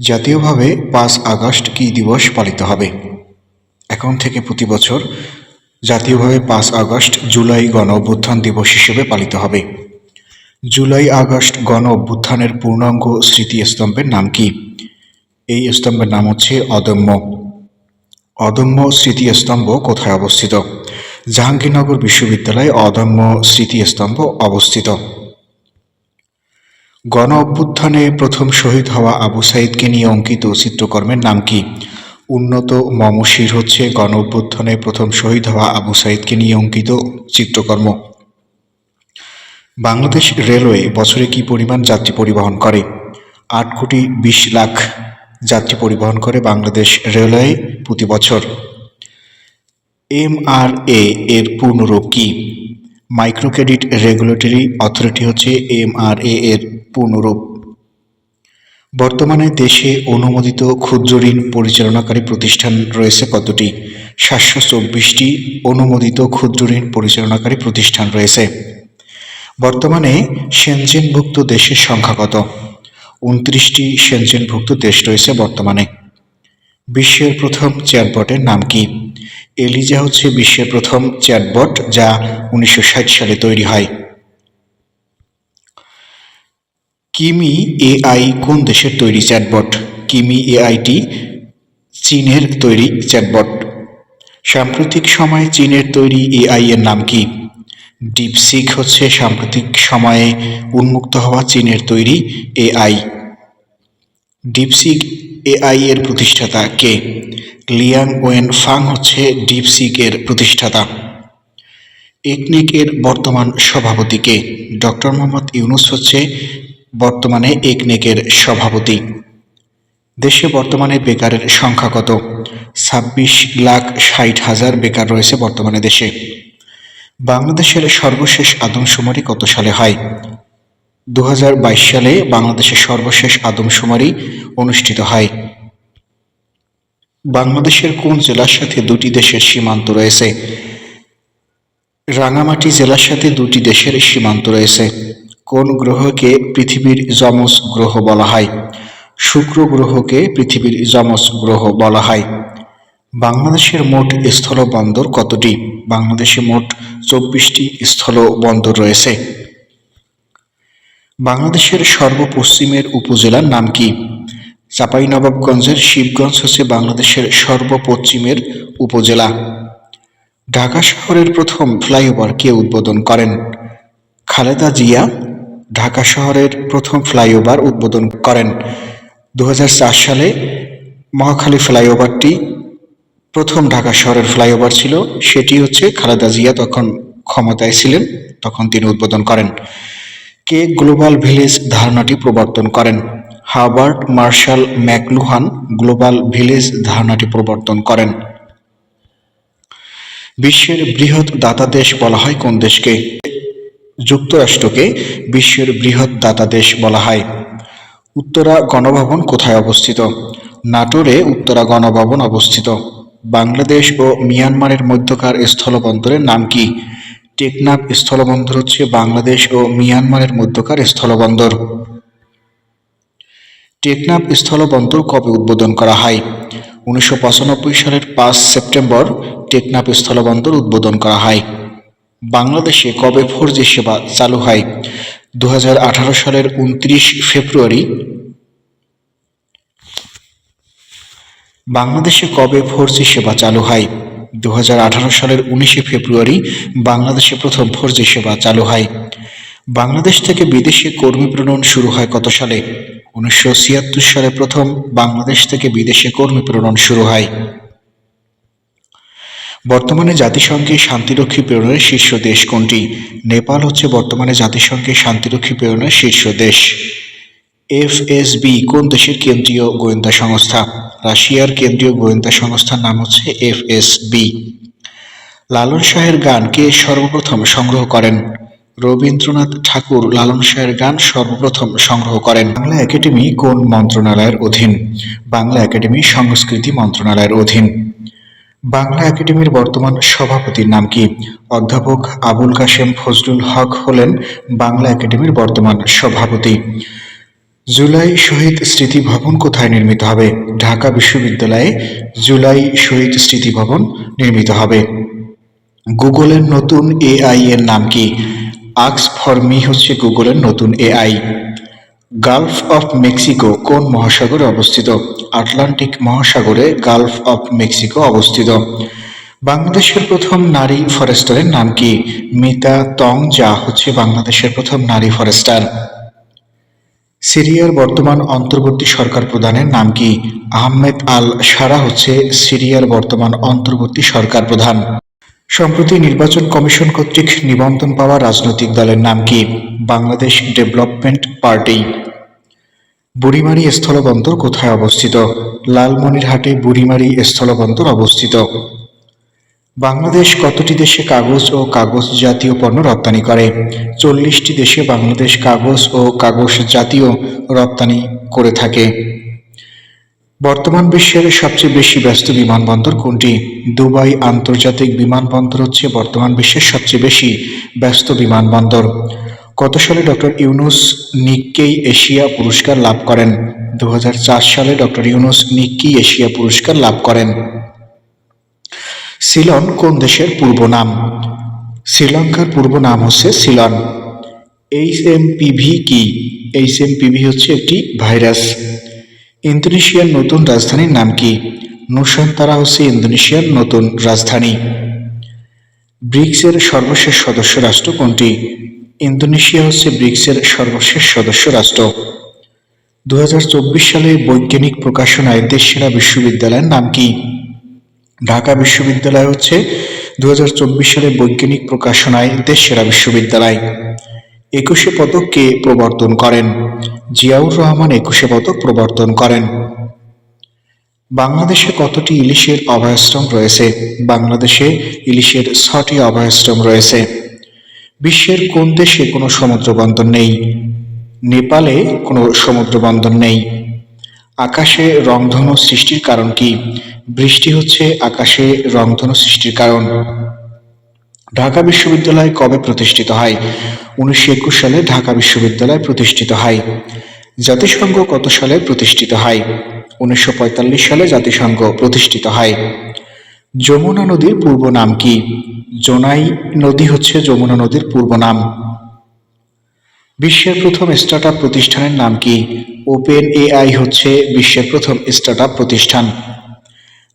জাতীয়ভাবে পাঁচ আগস্ট কি দিবস পালিত হবে? এখন থেকে প্রতি বছর জাতীয়ভাবে পাঁচ আগস্ট জুলাই গণ অভ্যুত্থান দিবস হিসেবে পালিত হবে। জুলাই আগস্ট গণ অভ্যুত্থানের পূর্ণাঙ্গ স্মৃতিস্তম্ভের নাম কি? এই স্তম্ভের নাম হচ্ছে অদম্য। অদম্য স্মৃতিস্তম্ভ কোথায় অবস্থিত? জাহাঙ্গীরনগর বিশ্ববিদ্যালয়ে অদম্য স্মৃতিস্তম্ভ অবস্থিত। গণ অভ্যুত্থানে প্রথম শহীদ হওয়া আবু সাইদকে নিয়ে অঙ্কিত চিত্রকর্মের নাম কি? উন্নত মমশির হচ্ছে গণ অভ্যুত্থানে প্রথম শহীদ হওয়া আবু সাইদকে নিয়ে অঙ্কিত চিত্রকর্ম। বাংলাদেশ রেলওয়ে বছরে কি পরিমাণ যাত্রী পরিবহন করে? আট কোটি বিশ লাখ যাত্রী পরিবহন করে বাংলাদেশ রেলওয়ে প্রতি বছর। এমআরএ এর পূর্ণরূপ কি? মাইক্রো ক্রেডিট রেগুলেটরি অথরিটি হচ্ছে এমআরএ এর পূর্ণরূপ। বর্তমানে দেশে অনুমোদিত ক্ষুদ্র ঋণ পরিচালনাকারী প্রতিষ্ঠান রয়েছে কতটি? সাতশো চব্বিশটি অনুমোদিত ক্ষুদ্র ঋণ পরিচালনাকারী প্রতিষ্ঠান রয়েছে। বর্তমানে সেনজেনভুক্ত দেশের সংখ্যা কত? উনত্রিশটি সেনজেনভুক্ত দেশ রয়েছে বর্তমানে। বিশ্বের প্রথম চ্যাটবটের নাম কি? এলিজা হচ্ছে বিশ্বের প্রথম চ্যাটবট যা উনিশশো সালে তৈরি হয়। কিমি এআই কোন দেশের তৈরি চ্যাটবট? কিমি এআইটি চীনের তৈরি চ্যাটবট। সাম্প্রতিক সময়ে চীনের তৈরি এআই এর নাম কি? ডিপসিক হচ্ছে সাম্প্রতিক সময়ে উন্মুক্ত হওয়া চীনের তৈরি এআই। ডিপসিক এআই এর প্রতিষ্ঠাতা কে? লিয়াং ওয়েন ফাং হচ্ছে ডিপসিক এর প্রতিষ্ঠাতা। একনিক এর বর্তমান সভাপতি কে? ডক্টর মোহাম্মদ ইউনুস হচ্ছে বর্তমানে একনেকের সভাপতি। দেশে বর্তমানে বেকারের সংখ্যা কত? ছাব্বিশ লাখ ষাট হাজার বেকার রয়েছে বর্তমানে দেশে। বাংলাদেশের সর্বশেষ আদমশুমারি কত সালে হয়? দু হাজার বাইশ সালে বাংলাদেশের সর্বশেষ আদমশুমারি অনুষ্ঠিত হয়। বাংলাদেশের কোন জেলার সাথে দুটি দেশের সীমান্ত রয়েছে? রাঙামাটি জেলার সাথে দুটি দেশের সীমান্ত রয়েছে। কোন গ্রহকে পৃথিবীর যমজ গ্রহ বলা হয়? শুক্র গ্রহকে পৃথিবীর যমজ গ্রহ বলা হয়। বাংলাদেশের মোট স্থলবন্দর কতটি? বাংলাদেশে মোট চব্বিশটি স্থলবন্দর রয়েছে। বাংলাদেশের সর্বপশ্চিমের উপজেলার নাম কি? চাঁপাইনবাবগঞ্জের শিবগঞ্জ হচ্ছে বাংলাদেশের সর্বপশ্চিমের উপজেলা। ঢাকা শহরের প্রথম ফ্লাইওভার কে উদ্বোধন করেন। খালেদা জিয়া ঢাকা শহরের প্রথম ফ্লাইওভার উদ্বোধন করেন। দু হাজার চার সালে মহাখালী ফ্লাইওভারটি প্রথম ঢাকা শহরের ফ্লাইওভার ছিল, সেটি হচ্ছে খালেদা জিয়া তখন ক্ষমতায় ছিলেন, তখন তিনি উদ্বোধন করেন। কে গ্লোবাল ভিলেজ ধারণাটি প্রবর্তন করেন? Herbert Marshall McLuhan global village ধারণাটি প্রবর্তন করেন। বিশ্বের বৃহৎ দাতা দেশ বলা হয় কোন দেশকে? যুক্তরাষ্ট্রকে বিশ্বের বৃহৎ দাতা দেশ বলা হয়। উত্তরা গণভবন কোথায় অবস্থিত? নাটোরে উত্তরা গণভবন অবস্থিত। বাংলাদেশ ও মিয়ানমারের মধ্যকার স্থলবন্দরের নাম কি? টেকনাফ স্থলবন্দর হচ্ছে বাংলাদেশ ও মিয়ানমারের মধ্যকার স্থলবন্দর। টেকনাফ স্থলবন্দর কবে উদ্বোধন করা হয়? উনিশশো পঁচানব্বই সালের পাঁচ সেপ্টেম্বর টেকনাফ স্থলবন্দর উদ্বোধন করা হয়। বাংলাদেশে কবে ফোর জি সেবা চালু হয়? দু হাজার আঠারো সালের উনত্রিশ ফেব্রুয়ারি। বাংলাদেশে কবে ফোর জি সেবা চালু হয়? দু হাজার আঠারো সালের উনিশে ফেব্রুয়ারি বাংলাদেশে প্রথম ফোর জি সেবা চালু হয়। বাংলাদেশ থেকে বিদেশে কর্মী প্রেরণ শুরু হয় কত সালে? উনিশশো ছিয়াত্তর সালে প্রথম বাংলাদেশ থেকে বিদেশে কর্মী প্রেরণ শুরু হয়। বর্তমানে জাতিসংঘে শান্তিরক্ষী প্রেরণের শীর্ষ দেশ কোনটি? নেপাল হচ্ছে বর্তমানে জাতিসংঘে শান্তিরক্ষী প্রেরণের শীর্ষ দেশ। এফএসবি কোন দেশের কেন্দ্রীয় গোয়েন্দা সংস্থা? রাশিয়ার কেন্দ্রীয় গোয়েন্দা সংস্থার নাম হচ্ছে এফএসবি। লালন শাহের গান কে সর্বপ্রথম সংগ্রহ করেন? রবীন্দ্রনাথ ঠাকুর লালন শাহের গান সর্বপ্রথম সংগ্রহ করেন। বাংলা একাডেমি কোন মন্ত্রণালয়ের অধীন? বাংলা একাডেমি সংস্কৃতি মন্ত্রণালয়ের অধীন। বাংলা একাডেমির বর্তমান সভাপতির নাম কি? অধ্যাপক আবুল কাশেম ফজলুল হক হলেন বাংলা একাডেমির বর্তমান সভাপতি। জুলাই শহীদ স্মৃতি ভবন কোথায় নির্মিত হবে? ঢাকা বিশ্ববিদ্যালয়ে জুলাই শহীদ স্মৃতি ভবন নির্মিত হবে। গুগলের নতুন এআই এর নাম কি? আক্স ফর মি হচ্ছে গুগলের নতুন এআই। গালফ অফ মেক্সিকো কোন মহাসাগরে অবস্থিত? আটলান্টিক মহাসাগরে গালফ অফ মেক্সিকো অবস্থিত। বাংলাদেশের প্রথম নারী ফরেস্টারের নাম কি? মিতা তং যা হচ্ছে বাংলাদেশের প্রথম নারী ফরেস্টার। সিরিয়ার বর্তমান অন্তর্বর্তী সরকার প্রধানের নাম কি? আহমেদ আল সারা হচ্ছে সিরিয়ার বর্তমান অন্তর্বর্তী সরকার প্রধান। সম্প্রতি নির্বাচন কমিশন কর্তৃক নিবন্ধন পাওয়া রাজনৈতিক দলের নাম কি? Bangladesh development party. বুড়িমারি স্থলবন্দর কোথায় অবস্থিত? লালমনিরহাটে বুড়িমারি স্থলবন্দর অবস্থিত। বাংলাদেশ কতটি দেশে কাগজ ও কাগজ জাতীয় পণ্য রপ্তানি করে? চল্লিশটি দেশে বাংলাদেশ কাগজ ও কাগজ জাতীয় রপ্তানি করে থাকে। বর্তমান বিশ্বের সবচেয়ে বেশি ব্যস্ত বিমানবন্দর কোনটি? দুবাই আন্তর্জাতিক বিমানবন্দর হচ্ছে বর্তমান বিশ্বের সবচেয়ে বেশি ব্যস্ত বিমানবন্দর। কত সালে ডক্টর ইউনুস নিক্কেই এশিয়া পুরস্কার লাভ করেন? দু হাজার চার সালে ডক্টর ইউনুস নিক্কি এশিয়া পুরস্কার লাভ করেন। সিলন কোন দেশের পূর্ব নাম? শ্রীলঙ্কার পূর্ব নাম হচ্ছে সিলন। এইচ এম পিভি কি? এইচ এম পিভি হচ্ছে একটি ভাইরাস। ইন্দোনেশিয়ার নতুন রাজধানীর নাম কি? নুসান্তারা হচ্ছে ইন্দোনেশিয়ার নতুন রাজধানী। ব্রিক্সের সর্বশেষ সদস্য রাষ্ট্র কোনটি? ইন্দোনেশিয়া হচ্ছে ব্রিক্সের সর্বশেষ সদস্য রাষ্ট্র। দু হাজার চব্বিশ সালে বৈজ্ঞানিক প্রকাশনায় দেশসেরা বিশ্ববিদ্যালয়ের নাম কি? ঢাকা বিশ্ববিদ্যালয় হচ্ছে দু হাজার চব্বিশ সালে বৈজ্ঞানিক প্রকাশনায় দেশসেরা বিশ্ববিদ্যালয়। একুশে পদক কে প্রবর্তন করেন? জিয়াউর রহমান একুশে পদক প্রবর্তন করেন। বাংলাদেশে কতটি ইলিশের অভয়াশ্রম রয়েছে? বাংলাদেশে ইলিশের ছটি অভয়াশ্রম রয়েছে। বিশ্বের কোন দেশে কোনো সমুদ্র বন্দর নেই? নেপালে কোনো সমুদ্র বন্দর নেই। আকাশে রংধনু সৃষ্টির কারণ কি? বৃষ্টি হচ্ছে আকাশে রংধনু সৃষ্টির কারণ। ঢাকা বিশ্ববিদ্যালয় কবে প্রতিষ্ঠিত হয়? উনিশশো একুশ সালে ঢাকা বিশ্ববিদ্যালয় প্রতিষ্ঠিত হয়। জাতিসংঘ কত সালে প্রতিষ্ঠিত হয়? উনিশশো পঁয়তাল্লিশ সালে জাতিসংঘ প্রতিষ্ঠিত হয়। যমুনা নদীর পূর্ব নাম কি? জোনাই নদী হচ্ছে যমুনা নদীর পূর্ব নাম। বিশ্বের প্রথম স্টার্টআপ প্রতিষ্ঠানের নাম কি? ওপেন এআই হচ্ছে বিশ্বের প্রথম স্টার্টআপ প্রতিষ্ঠান।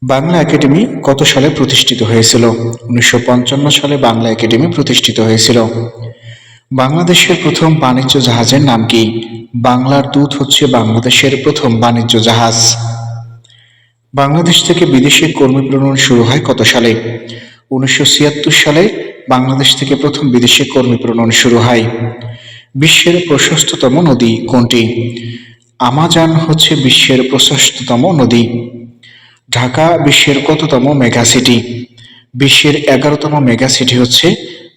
বাংলা একাডেমি কত সালে প্রতিষ্ঠিত হয়েছিল? উনিশশো পঞ্চান্ন সালে বাংলা একাডেমি প্রতিষ্ঠিত হয়েছিল। বাংলাদেশের প্রথম বাণিজ্য জাহাজের নাম কি? বাংলার দূত হচ্ছে বাংলাদেশের প্রথম বাণিজ্য জাহাজ। বাংলাদেশ থেকে বিদেশে কর্মী প্রেরণ শুরু হয় কত সালে? উনিশশো ছিয়াত্তর সালে বাংলাদেশ থেকে প্রথম বিদেশে কর্মী প্রেরণ শুরু হয়। বিশ্বের প্রশস্ততম নদী কোনটি? আমাজন হচ্ছে বিশ্বের প্রশস্ততম নদী। ঢাকা বিশ্বের কততম মেগা সিটি? বিশ্বের এগারোতম মেগা সিটি হচ্ছে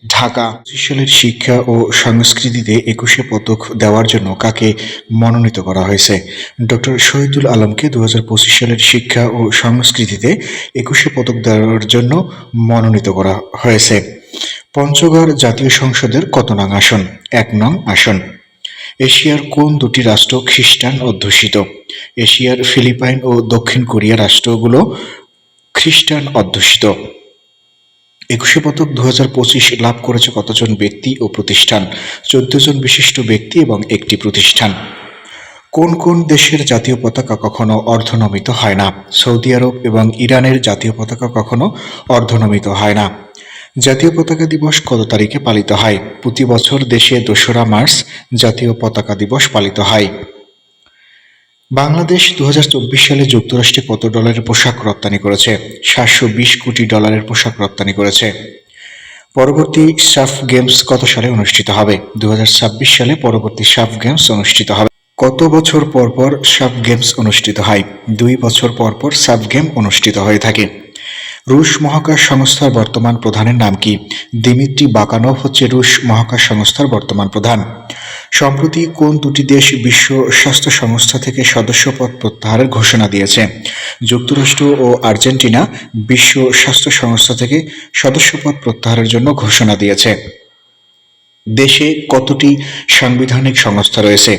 ঢাকা। সালের শিক্ষা ও সংস্কৃতিতে একুশে পদক দেওয়ার জন্য কাকে মনোনীত করা হয়েছে? ডক্টর শহীদুল আলমকে দু হাজার পঁচিশ সালের শিক্ষা ও সংস্কৃতিতে একুশে পদক দেওয়ার জন্য মনোনীত করা হয়েছে। পঞ্চগড় জাতীয় সংসদের কত নং আসন? এক নং আসন। এশিয়ার কোন দুটি রাষ্ট্র খ্রিস্টান অধ্যুষিত? এশিয়ার ফিলিপাইন ও দক্ষিণ কোরিয়া রাষ্ট্রগুলো খ্রিস্টান অধ্যুষিত। একুশে পদক দু হাজার পঁচিশ লাভ করেছে কতজন ব্যক্তি ও প্রতিষ্ঠান? চোদ্দ জন বিশিষ্ট ব্যক্তি এবং একটি প্রতিষ্ঠান। কোন কোন দেশের জাতীয় পতাকা কখনো অর্ধনমিত হয় না? সৌদি আরব এবং ইরানের জাতীয় পতাকা কখনো অর্ধনমিত হয় না। জাতীয় পতাকা দিবস কত তারিখে পালিত হয়? প্রতি বছর দেশে দোসরা মার্চ জাতীয় পতাকা দিবস পালিত হয়। বাংলাদেশ দু হাজার চব্বিশ সালে যুক্তরাষ্ট্রে কত ডলারের পোশাক রপ্তানি করেছে? সাতশো বিশ কোটি ডলারের পোশাক রপ্তানি করেছে। পরবর্তী সাফ গেমস কত সালে অনুষ্ঠিত হবে? দু হাজার ছাব্বিশ সালে পরবর্তী সাফ গেমস অনুষ্ঠিত হবে। কত বছর পর পর সাফ গেমস অনুষ্ঠিত হয়? দুই বছর পর পর সাফ গেম অনুষ্ঠিত হয়ে থাকে। রুশ মহাকাশ সংস্থার বর্তমান প্রধানের নাম কি? দিমিত্রি বাকানভ হচ্ছে রুশ মহাকাশ সংস্থার বর্তমান প্রধান। সম্প্রতি কোন দুটি দেশ বিশ্ব স্বাস্থ্য সংস্থা থেকে সদস্যপদ প্রত্যাহারের ঘোষণা দিয়েছে? যুক্তরাষ্ট্র ও আর্জেন্টিনা বিশ্ব স্বাস্থ্য সংস্থা থেকে সদস্যপদ প্রত্যাহারের জন্য ঘোষণা দিয়েছে। দেশে কতটি সাংবিধানিক সংস্থা রয়েছে?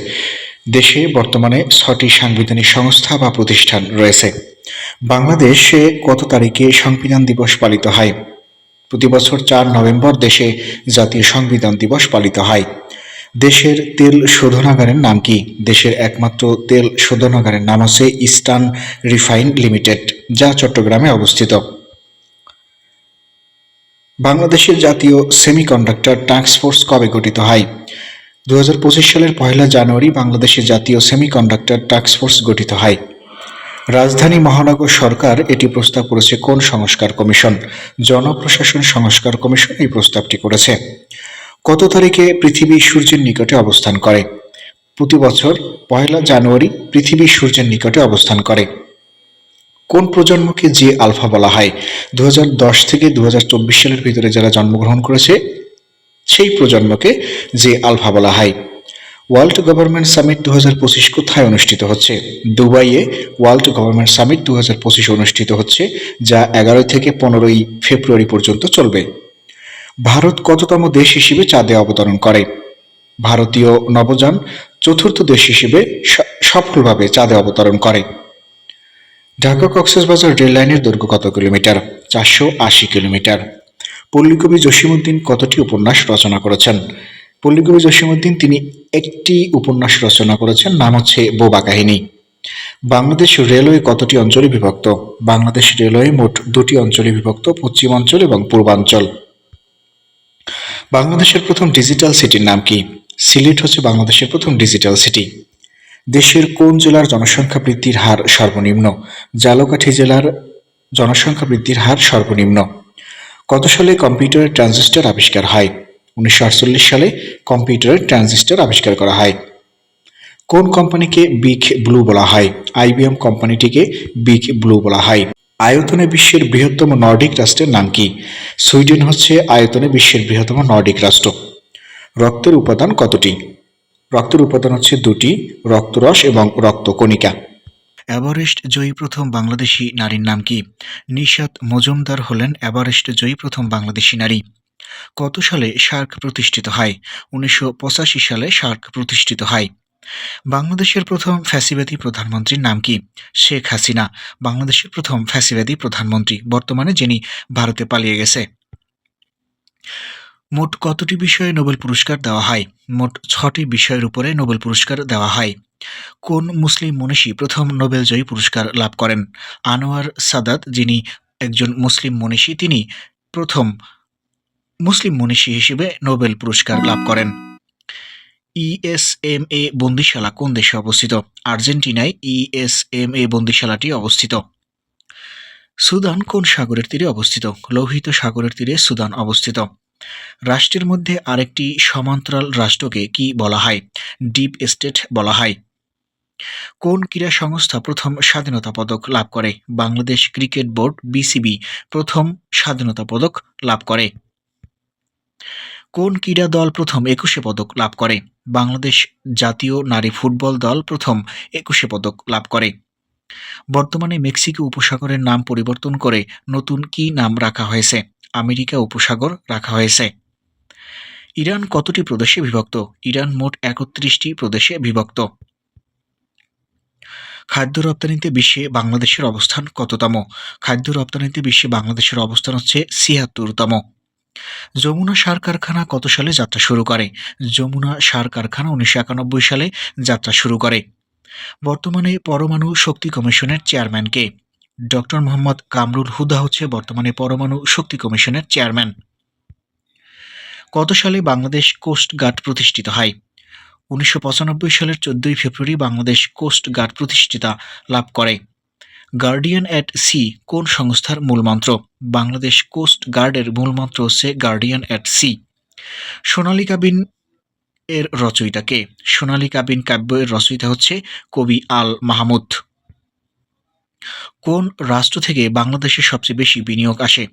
দেশে বর্তমানে ছটি সাংবিধানিক সংস্থা বা প্রতিষ্ঠান রয়েছে। বাংলাদেশে কত তারিখে সংবিধান দিবস পালিত হয়? প্রতি বছর চার নভেম্বর দেশে জাতীয় সংবিধান দিবস পালিত হয়। দেশের তেল শোধনাগারের নাম কি? দেশের একমাত্র তেল শোধনাগারের নাম হচ্ছে ইস্টার্ন রিফাইন লিমিটেড, যা চট্টগ্রামে অবস্থিত। বাংলাদেশের জাতীয় সেমিকন্ডাক্টর টাস্ক ফোর্স কবে গঠিত হয়? দু হাজার পঁচিশ সালের পয়লা জানুয়ারি বাংলাদেশের জাতীয় সেমিকন্ডাক্টর টাস্ক ফোর্স গঠিত হয়। রাজধানী মহানগর সরকার এটি প্রস্তাব করেছে কোন সংস্কার কমিশন? জনপ্রশাসন সংস্কার কমিশন এই প্রস্তাবটি করেছে। কত তারিখে পৃথিবী সূর্যের নিকটে অবস্থান করে? প্রতি বছর পয়লা জানুয়ারি পৃথিবী সূর্যের নিকটে অবস্থান করে। কোন প্রজন্মকে যে আলফা বলা হয়? দু হাজার দশ থেকে দু হাজার চব্বিশ সালের ভিতরে যারা জন্মগ্রহণ করেছে, সেই প্রজন্মকে যে আলফা বলা হয়। ওয়ার্ল্ড গভর্নমেন্ট সামিট দু হাজার পঁচিশ কোথায় অনুষ্ঠিত হচ্ছে? দুবাইয়ে ওয়ার্ল্ড গভর্নমেন্ট সামিট দু হাজার পঁচিশ অনুষ্ঠিত হচ্ছে, যা এগারো থেকে পনেরোই ফেব্রুয়ারি পর্যন্ত চলবে। ভারত কততম দেশ হিসেবে চাঁদে অবতরণ করে? ভারতীয় নবযান চতুর্থ দেশ হিসেবে সফলভাবে চাঁদে অবতরণ করে। ঢাকা কক্সবাজার রেল লাইনের দৈর্ঘ্য কত কিলোমিটার? চারশো আশি কিলোমিটার। পল্লীকবি জসীমউদ্দিন কতটি উপন্যাস রচনা করেছেন? পল্লীকবি জসীমউদ্দিন তিনি একটি উপন্যাস রচনা করেছেন, নাম হচ্ছে বোবা কাহিনী। বাংলাদেশ রেলওয়ে কতটি অঞ্চলে বিভক্ত? বাংলাদেশ রেলওয়ে মোট দুটি অঞ্চলে বিভক্ত পশ্চিমাঞ্চল এবং পূর্বাঞ্চল। বাংলাদেশের প্রথম ডিজিটাল সিটির নাম কি? সিলেট হচ্ছে বাংলাদেশের প্রথম ডিজিটাল সিটি। দেশের কোন জেলার জনসংখ্যা বৃদ্ধির হার সর্বনিম্ন? জালকাঠি জেলার জনসংখ্যা বৃদ্ধির হার সর্বনিম্ন। কত সালে কম্পিউটারের ট্রানজিস্টর আবিষ্কার হয়? উনিশশো আটচল্লিশ সালে কম্পিউটারের ট্রানজিস্টর আবিষ্কার করা হয়। কোন কোম্পানিকে বিগ ব্লু বলা হয়? আইবিএম কোম্পানিটিকে বিগ ব্লু বলা হয়। আয়তনে বিশ্বের বৃহত্তম নর্ডিক রাষ্ট্রের নাম কি? সুইডেন হচ্ছে আয়তনে বিশ্বের বৃহত্তম নর্ডিক রাষ্ট্র। রক্তের উপাদান কতটি? রক্তের উপাদান হচ্ছে দুটি, রক্তরস এবং রক্তকণিকা। এভারেস্ট জয়ী প্রথম বাংলাদেশি নারীর নাম কি? নিশাত মজুমদার হলেন এভারেস্ট জয়ী প্রথম বাংলাদেশি নারী। কত সালে সার্ক প্রতিষ্ঠিত হয়? উনিশশো পঁচাশি সালে সার্ক প্রতিষ্ঠিত হয়। বাংলাদেশের প্রথম ফ্যাসিবাদী প্রধানমন্ত্রীর নাম কি? শেখ হাসিনা। বাংলাদেশের প্রথম ফ্যাসিবাদী প্রধানমন্ত্রী, বর্তমানে যিনি ভারতে পালিয়ে গেছে। মোট কতটি বিষয়ে নোবেল পুরস্কার দেওয়া হয়? মোট ছটি বিষয়ের উপরে নোবেল পুরস্কার দেওয়া হয়। কোন মুসলিম মনীষী প্রথম নোবেল জয়ী পুরস্কার লাভ করেন? আনোয়ার সাদাত যিনি একজন মুসলিম মনীষী, তিনি প্রথম মুসলিম মনীষী হিসেবে নোবেল পুরস্কার লাভ করেন। ইএসএমএ বন্দিশালা কোন দেশে অবস্থিত? আর্জেন্টিনায় ইএসএমএ বন্দিশালাটি অবস্থিত। সুদান কোন সাগরের তীরে অবস্থিত? লোহিত সাগরের তীরে সুদান অবস্থিত। রাষ্ট্রের মধ্যে আরেকটি সমান্তরাল রাষ্ট্রকে কি বলা হয়? ডিপ স্টেট বলা হয়। কোন ক্রীড়া সংস্থা প্রথম স্বাধীনতা পদক লাভ করে? বাংলাদেশ ক্রিকেট বোর্ড বিসিবি প্রথম স্বাধীনতা পদক লাভ করে। কোন ক্রীড়া দল প্রথম একুশে পদক লাভ করে? বাংলাদেশ জাতীয় নারী ফুটবল দল প্রথম একুশে পদক লাভ করে। বর্তমানে মেক্সিকো উপসাগরের নাম পরিবর্তন করে নতুন কি নাম রাখা হয়েছে? আমেরিকা উপসাগর রাখা হয়েছে। ইরান কতটি প্রদেশে বিভক্ত? ইরান মোট একত্রিশটি প্রদেশে বিভক্ত। খাদ্য রপ্তানিতে বিশ্বে বাংলাদেশের অবস্থান কততম? খাদ্য রপ্তানিতে বিশ্বে বাংলাদেশের অবস্থান হচ্ছে ছিয়াত্তরতম। যমুনা সার কারখানা কত সালে যাত্রা শুরু করে? যমুনা সার কারখানা উনিশশো একানব্বই সালে যাত্রা শুরু করে। বর্তমানে পরমাণু শক্তি কমিশনের চেয়ারম্যান কে? ডক্টর মোহাম্মদ কামরুল হুদা হচ্ছে বর্তমানে পরমাণু শক্তি কমিশনের চেয়ারম্যান। কত সালে বাংলাদেশ কোস্ট গার্ড প্রতিষ্ঠিত হয়? উনিশশো পঁচানব্বই সালের চোদ্দই ফেব্রুয়ারি বাংলাদেশ কোস্ট গার্ড প্রতিষ্ঠিতা লাভ করে। গার্ডিয়ান অ্যাট সি কোন সংস্থার মূলমন্ত্র বাংলাদেশ কোস্ট গার্ডের মূলমন্ত্র হচ্ছে গার্ডিয়ান অ্যাট সি সোনালী কাবিন এর রচয়িতা কে? সোনালী কাবিন কাব্য এর রচয়িতা হচ্ছে কবি আল মাহমুদ। কোন রাষ্ট্র থেকে বাংলাদেশের সবচেয়ে বেশি বিনিয়োগ আসে?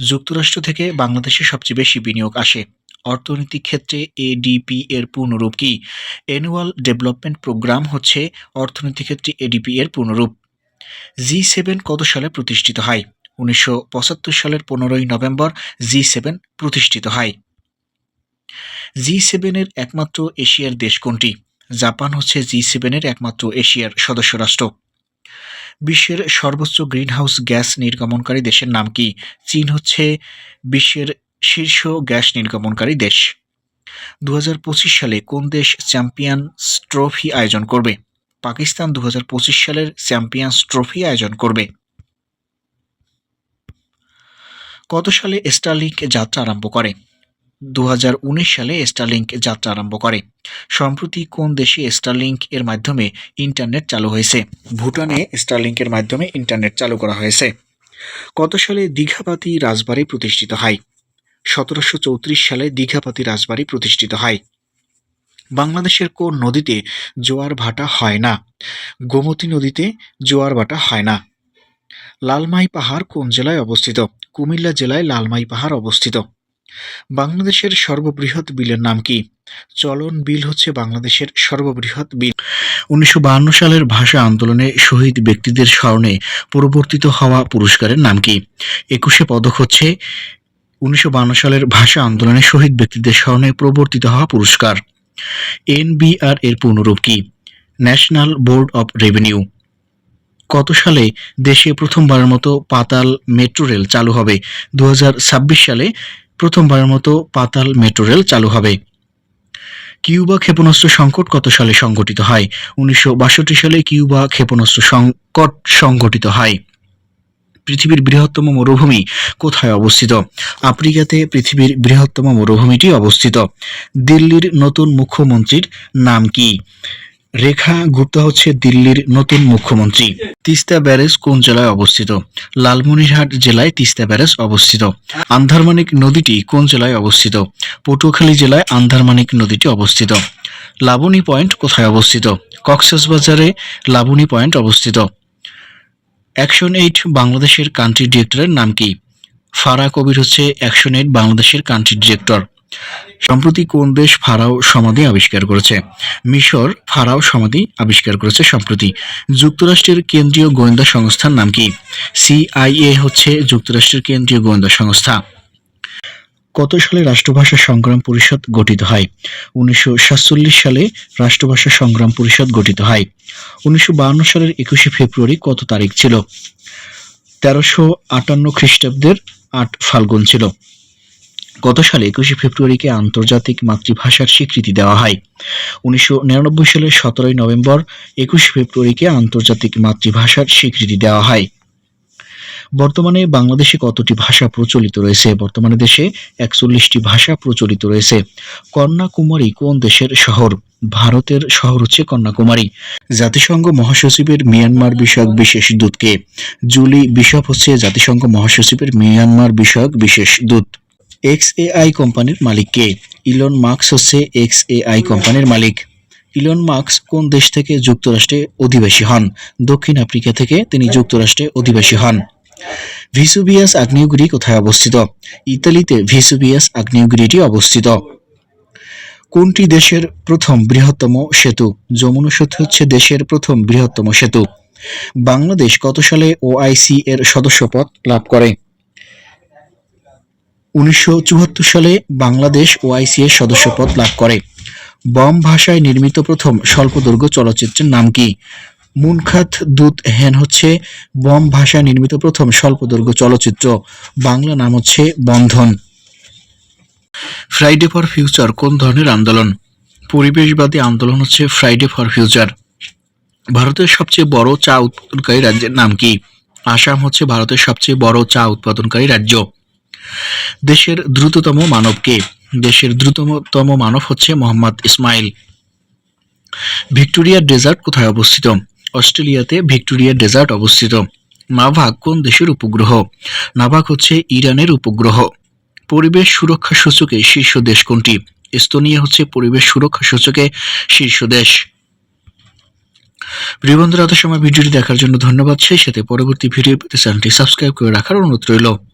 যুক্তরাষ্ট্র থেকে বাংলাদেশে সবচেয়ে বেশি বিনিয়োগ আসে। অর্থনৈতিক ক্ষেত্রে এডিপি এর পূর্ণরূপ কি? অ্যানুয়াল ডেভেলপমেন্ট প্রোগ্রাম হচ্ছে অর্থনৈতিক ক্ষেত্রে এডিপি এর পূর্ণরূপ। জি সেভেন কত সালে প্রতিষ্ঠিত হয়? উনিশশো পঁচাত্তর সালের পনেরোই নভেম্বর জি সেভেন প্রতিষ্ঠিত হয়। জি সেভেনের একমাত্র এশিয়ার দেশ কোনটি? জাপান হচ্ছে জি সেভেনের একমাত্র এশিয়ার সদস্য রাষ্ট্র। বিশ্বের সর্বোচ্চ গ্রিনহাউস গ্যাস নির্গমনকারী দেশের নাম কি? চীন হচ্ছে বিশ্বের শীর্ষ গ্যাস নির্গমনকারী দেশ। দু হাজার পঁচিশ সালে কোন দেশ চ্যাম্পিয়ন্স ট্রফি আয়োজন করবে? পাকিস্তান দু হাজার পঁচিশ সালের চ্যাম্পিয়ন্স ট্রফি আয়োজন করবে। কত সালে স্টারলিংক যাত্রা আরম্ভ করে? দু হাজার উনিশ সালে স্টারলিংক যাত্রা আরম্ভ করে। সম্প্রতি কোন দেশে স্টারলিংক এর মাধ্যমে ইন্টারনেট চালু হয়েছে? ভুটানে স্টারলিংকের মাধ্যমে ইন্টারনেট চালু করা হয়েছে। কত সালে দীঘাপাতি রাজবাড়ি প্রতিষ্ঠিত হয়? সতেরোশো চৌত্রিশ সালে দীঘাপাতি রাজবাড়ি প্রতিষ্ঠিত হয়। বাংলাদেশের কোন নদীতে জোয়ার ভাটা হয় না? গোমতী নদীতে জোয়ার ভাটা হয় না। লালমাই পাহাড় কোন জেলায় অবস্থিত? কুমিল্লা জেলায় লালমাই পাহাড় অবস্থিত। বাংলাদেশের সর্ববৃহৎ বিলের নাম কি? চলন বিল হচ্ছে বাংলাদেশের সর্ববৃহৎ বিল। উনিশশো সালের ভাষা আন্দোলনে শহীদ ব্যক্তিদের স্মরণে পরিবর্তিত হওয়া পুরস্কারের নাম কি? একুশে পদক হচ্ছে উনিশশো সালের ভাষা আন্দোলনে শহীদ ব্যক্তিদের স্মরণে প্রবর্তিত হওয়া পুরস্কার। এনবিআর এর পূর্ণরূপ কি? National board of revenue. কত সালে দেশে প্রথমবারের মতো পাতাল মেট্রো রেল চালু হবে? দু হাজার ছাব্বিশ সালে প্রথমবারের মতো পাতাল মেট্রো রেল চালু হবে। কিউবা ক্ষেপণাস্ত্র সংকট কত সালে সংঘটিত হয়? উনিশশো বাষট্টি সালে কিউবা ক্ষেপণাস্ত্র সংকট সংঘটিত হয়। পৃথিবীর বৃহত্তম মরুভূমি কোথায় অবস্থিত? আফ্রিকাতে পৃথিবীর বৃহত্তম মরুভূমিটি অবস্থিত। দিল্লির নতুন মুখ্যমন্ত্রীর নাম কি? রেখা গুপ্তা হচ্ছে দিল্লির নতুন মুখ্যমন্ত্রী। তিস্তা ব্যারেজ কোন জেলায় অবস্থিত? লালমনিরহাট জেলায় তিস্তা ব্যারেজ অবস্থিত। আন্ধারমানিক নদীটি কোন জেলায় অবস্থিত? পটুয়াখালী জেলায় আন্ধারমানিক নদীটি অবস্থিত। লাবণী পয়েন্ট কোথায় অবস্থিত? কক্সবাজারে লাবণী পয়েন্ট অবস্থিত। অ্যাকশন এইট বাংলাদেশের কান্ট্রি ডিরেক্টরের নাম কি? ফারা কবির হচ্ছে অ্যাকশন এইট বাংলাদেশের কান্ট্রি ডিরেক্টর সম্প্রতি কোন দেশ ফারাও সমাধি আবিষ্কার করেছে? মিশর ফারাও সমাধি আবিষ্কার করেছে সম্প্রতি। যুক্তরাষ্ট্রের কেন্দ্রীয় গোয়েন্দা সংস্থার নাম কি? সিআইএ হচ্ছে যুক্তরাষ্ট্রের কেন্দ্রীয় গোয়েন্দা সংস্থা। কত সালে রাষ্ট্রভাষা সংগ্রাম পরিষদ গঠিত হয়? উনিশশো সাতচল্লিশ সালে রাষ্ট্রভাষা সংগ্রাম পরিষদ গঠিত হয়। উনিশশো সালের একুশে ফেব্রুয়ারি কত তারিখ ছিল? তেরোশো আটান্ন খ্রিস্টাব্দের আট ফাল্গুন ছিল। গত সালে একুশে ফেব্রুয়ারিকে আন্তর্জাতিক মাতৃভাষার স্বীকৃতি দেওয়া হয়? উনিশশো নিরানব্বই সালের সতেরোই নভেম্বর একুশে ফেব্রুয়ারিকে আন্তর্জাতিক মাতৃভাষার স্বীকৃতি দেওয়া হয়। বর্তমানে বাংলাদেশে কতটি ভাষা প্রচলিত রয়েছে? বর্তমানে দেশে একচল্লিশটি ভাষা প্রচলিত রয়েছে। কন্যাকুমারী কোন দেশের শহর? ভারতের শহর হচ্ছে কন্যাকুমারী। জাতিসংঘ মহাসচিবের মিয়ানমার বিষয়ক বিশেষ দূতকে। জুলি বিশপ হচ্ছে জাতিসংঘ মহাসচিবের মিয়ানমার বিষয়ক বিশেষ দূত। এক্স এআই কোম্পানির মালিক কে ইলন মার্কস হচ্ছে এক্স এআই কোম্পানির মালিক। ইলন মার্কস কোন দেশ থেকে যুক্তরাষ্ট্রে অধিবাসী হন? দক্ষিণ আফ্রিকা থেকে তিনি যুক্তরাষ্ট্রে অধিবাসী হন। ভিসুবিয়াস আগ্নেয়গিরি কোথায় অবস্থিত? ইতালিতে ভিসুবিয়াস আগ্নেয়গিরিটি অবস্থিত। কোনটি দেশের প্রথম বৃহত্তম সেতু? যমুনা সেতু হচ্ছে দেশের প্রথম বৃহত্তম সেতু। বাংলাদেশ কত সালে ওআইসি এর সদস্যপদ লাভ করে? উনিশশো চুয়াত্তর সালে বাংলাদেশ ওআইসি এর সদস্যপদ লাভ করে। বম ভাষায় নির্মিত প্রথম স্বল্পদৈর্ঘ্য চলচ্চিত্রের নাম কি? মুনখাত দূত হ্যান হচ্ছে বম ভাষায় নির্মিত প্রথম স্বল্পদৈর্ঘ্য চলচ্চিত্র। বাংলা নাম হচ্ছে বন্ধন। ফ্রাইডে ফর ফিউচার কোন ধরনের আন্দোলন? পরিবেশবাদী আন্দোলন হচ্ছে ফ্রাইডে ফর ফিউচার ভারতের সবচেয়ে বড় চা উৎপাদনকারী রাজ্যের নাম কি? আসাম হচ্ছে ভারতের সবচেয়ে বড় চা উৎপাদনকারী রাজ্য। দেশের দ্রুততম মানব কে? দেশের দ্রুততম মানব হচ্ছে মোহাম্মদ ইসমাইল। ভিক্টোরিয়া ডেজার্ট কোথায় অবস্থিত? অস্ট্রেলিয়াতে ভিক্টোরিয়া ডেজার্ট অবস্থিত। নাভাক কোন দেশের উপগ্রহ? নাভাক হচ্ছে ইরানের উপগ্রহ। পরিবেশ সুরক্ষা সূচকে শীর্ষ দেশ কোনটি? এস্তোনিয়া হচ্ছে পরিবেশ সুরক্ষা সূচকে শীর্ষ দেশ। প্রিয় বন্ধুরা সময় ভিডিওটি দেখার জন্য ধন্যবাদ। সেই সাথে পরবর্তী ভিডিও পেতে চ্যানেলটি সাবস্ক্রাইব করে রাখার অনুরোধ রইল।